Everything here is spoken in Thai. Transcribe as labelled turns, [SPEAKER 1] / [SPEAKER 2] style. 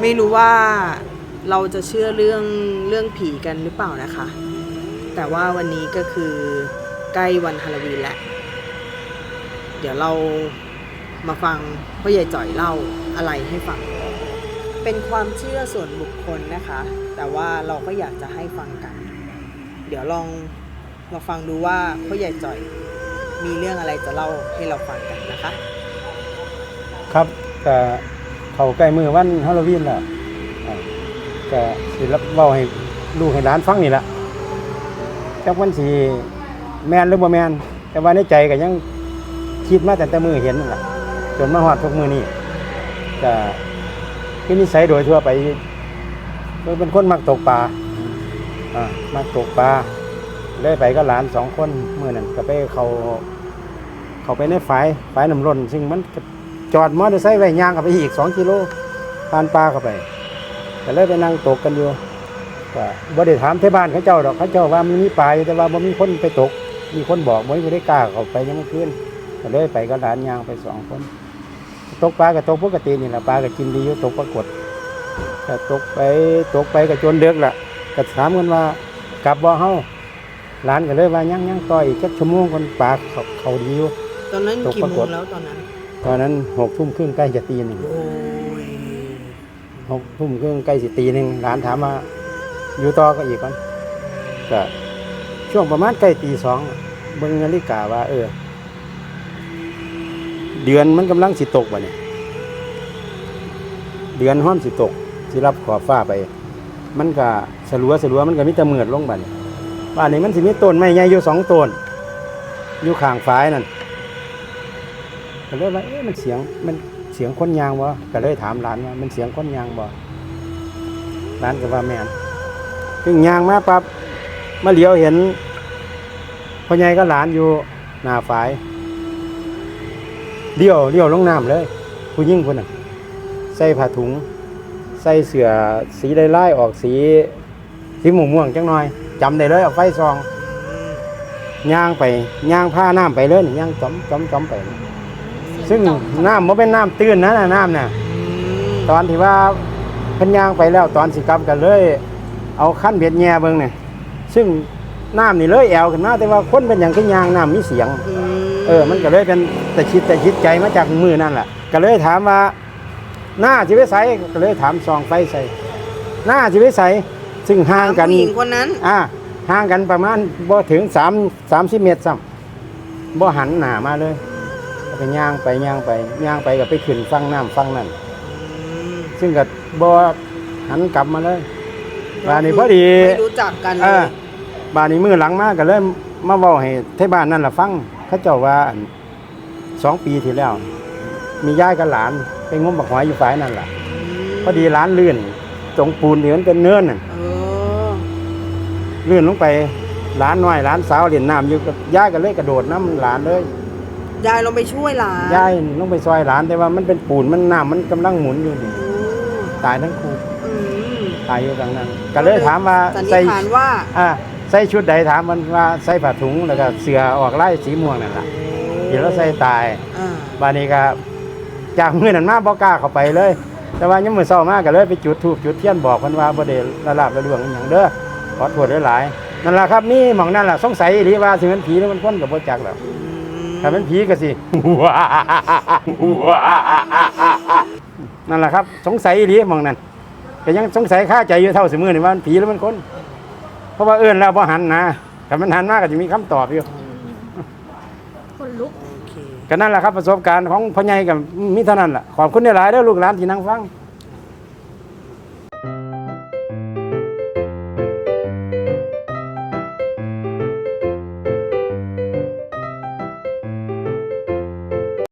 [SPEAKER 1] ไม่รู้ว่าเราจะเชื่อเรื่องเรื่องผีกันหรือเปล่านะคะ แต่ว่าวันนี้ก็คือใกล้วันฮาโลวีนแล้ว เดี๋ยวเรามาฟังพ่อใหญ่จ่อยเล่าอะไรให้ฟัง เป็นความเชื่อส่วนบุคคลนะคะ แต่ว่าเราก็อยากจะให้ฟังกัน เดี๋ยวลองมาฟังดูว่าพ่อใหญ่จ่อยมีเรื่องอะไรจะเล่าให้เราฟังกันนะคะ
[SPEAKER 2] ครับก็ เขาใกล้มือวันฮาโลวีนแล้วก็สิรับเว้าให้ลูกให้หลานฟังนี่แหละจักวันสิแมนหรือบ่แมนแต่ว่าในใจก็ยังคิดมาแต่แต่มือเห็นนั่นแหละจนมาฮอดทุกมือนี้ก็คือนิสัยโดยทั่วไปคือเป็นคนมักตกปลาอ่ามักตกปลาเลยไปก็หลานสองคนเมื้อนั้นก็ไปเขาเขาไปในฝายฝายน้ำร้นซึ่งมัน จอดมอเตอร์ไซค์ไว้ย่างกับไปอีกสองกิโลผ่านป่าเข้าไปก็เลยไปนั่งตกกันอยู่ก็บ่ได้ถามที่บ้านเขาเจ้าดอกเขาเจ้าว่ามันมีปลาอยู่แต่ว่าบ่มีคนไปตก มีคนบอกบ่มีได้กล้าเข้าไปยังเมื่อคืนก็เลยไปก็หลานย่างไปสองคน ตกปลาก็ตกปกตินี่แหละปลาก็กินดีอยู่ตกปรากฏก็ตกไปตกไปก็จนเดึกละก็ถามกันว่ากลับบ่เฮาหลานก็เลยว่ายังยังต่ออีกจักชั่วโมงคนปลาเขาเขาดีอยู่
[SPEAKER 1] ตอนนั้น
[SPEAKER 2] ตก
[SPEAKER 1] กี่
[SPEAKER 2] ปรา
[SPEAKER 1] โม
[SPEAKER 2] กฏ
[SPEAKER 1] งแล้วตอนนั้น
[SPEAKER 2] ตอนนั้นหกทุ่มครึ่งใกล้จะตีหนึ่ง
[SPEAKER 1] โอ้ย
[SPEAKER 2] หกทุ่มครึ่งใกล้สิตีหนึ่งหลานถามว่าอยู่ต่อก็อีกก่อนก็ช่วงประมาณใกล้ตีสองเบิ่งนาฬิกาว่า เออ เดือนมันกำลังสิตกวะเนี่ยเดือนห้อนสิตกสิรับขอบฟ้าไป มันก็สลัวสลัวมันก็มีแต่เหมือดลงบัดนบ้านนี้มันสิมีต้นไม้ใหญ่อยู่สองต้นอยู่ข้างฝายนั่น ก็เลยว่าเอ๊ะมันเสียงมันเสียงคนยางบ่ก็เลยถามหลานว่ามันเสียงคนยางบ่หลานก็ว่าแม่นถึงยางมาปั๊บมาเหลียวเห็นพ่อใหญ่ก็หลานอยู่หน้าฝายเลี้ยวเลี้ยวลงน้ำเลยผู้ยิ่งคนน่ะใส่ผ้าถุง ใส่เสื้อสีไล่ๆออกสีสีม่วงม่วงจังหน่อยจำได้เลยเอาไฟซองย่างไปย่างผ้าน้ำไปเลยย่างจอมจอมจอมไป ซึ่งน้ำมันเป็นน้ำตื้นนะน่ะน้ำน่ะตอนที่ว่าเพันย่างไปแล้วตอนสิกลับกันเลย เอาขั้นเบียดแง่เบิ่งเนี่ยซึ่งน้ำนี่เลยแอวขึ้นมาแต่ว่าคนเป็นอย่างขึ้นยางน้ำมีเสียง เออ มันก็เลยเป็นแต่คิดแต่คิดใจมาจากมือนั่นแหละก็เลยถามว่าหน้าจิวิสัยก็เลยถามซองไฟใส่หน้าจิวิสัยซึ่งห่างกัน
[SPEAKER 1] ผู้หญิงคนนั้น
[SPEAKER 2] อ่าห่างกันประมาณบ่ถึงสามสามสิบเมตรซ้ำบ่หันหน้ามาเลย ก็ไปย่างไปย่างไปย่างไปก็ไปขึ้นฟังน้ำฟังนั่นซึ่งก็บ่หันกลับมาเลยบ้านนี้พอดี
[SPEAKER 1] ไม่รู้จักกันเล
[SPEAKER 2] เออยบ้านนี้มือหลังมาก็เลยมาเว้าให้ไทบ้านนั่นล่ะฟังเขาเจ้าว่าอั่นสองปีที่แล้ว มียายกับหลานไปงมบักหอยอยู่ฝ่ายนั่นล่ะ พอดีหลานลื่นตรงปูนเหนือนเป็นเนินน่ะ
[SPEAKER 1] เออ
[SPEAKER 2] ลื่นลงไปหลานน้อยหลานสาวเล่นน้ำอยู่กับยายก็เลยกระโดดน้ำหลานเลย
[SPEAKER 1] ยายลงไปช่วยหลาน
[SPEAKER 2] ยายลงไปซอยหลานแต่ว่ามันเป็นปูนมันน้ำมันกำลังหมุนอยู่นี่
[SPEAKER 1] อืม
[SPEAKER 2] ตายทั้งคู่
[SPEAKER 1] อืม
[SPEAKER 2] ตายอยู่กลางนั้นก็เลยถามว่า
[SPEAKER 1] สันนิ
[SPEAKER 2] ใส่
[SPEAKER 1] ษฐานว่า
[SPEAKER 2] อ่าใส่ชุดใดถามมันว่าใส่ผ้าถุงแล้วก็เสื้อออกไล่สีม่วงนั่นแหละเดี๋ยวเราใส่ตาย
[SPEAKER 1] อ่า
[SPEAKER 2] บานนี้ก็จากมือนั้นมาบ่กล้าเข้าไปเลย แต่ว่ายังมือเศร้ามากก็เลยไปจุดธูปจุดเทียนบอกเพิ่นว่าบ่ได้ละลาบละล่วงอหย่างเด้อขอโทษหลายๆนั่นล่ะครับนี่หม่องนั่นล่ะสงสัยอีหรือว่าสิเป็นผีหรือมันคนก็บ่จักแล้ว
[SPEAKER 1] อืม
[SPEAKER 2] ถ้าเป็นผีก็สินั่นแหละครับ สงสัยอีหลีหม่องนั้นก็ยังสงสัยคาใจอยู่เท่าเสมอนี่ว่ามันผีหรือมันคน เพราะว่าเอื้อนแล้วบ่หันนะถ้ามันหันมาก็จะมีคำตอบอยู่
[SPEAKER 3] คนลุก
[SPEAKER 1] โอเค
[SPEAKER 2] ก็นั่นแหละครับประสบการณ์ของพ่อใหญ่กับมิเท่านั้นแหละขอบคุณหลายๆเด้อลูกหลานที่นั่งฟัง
[SPEAKER 1] ค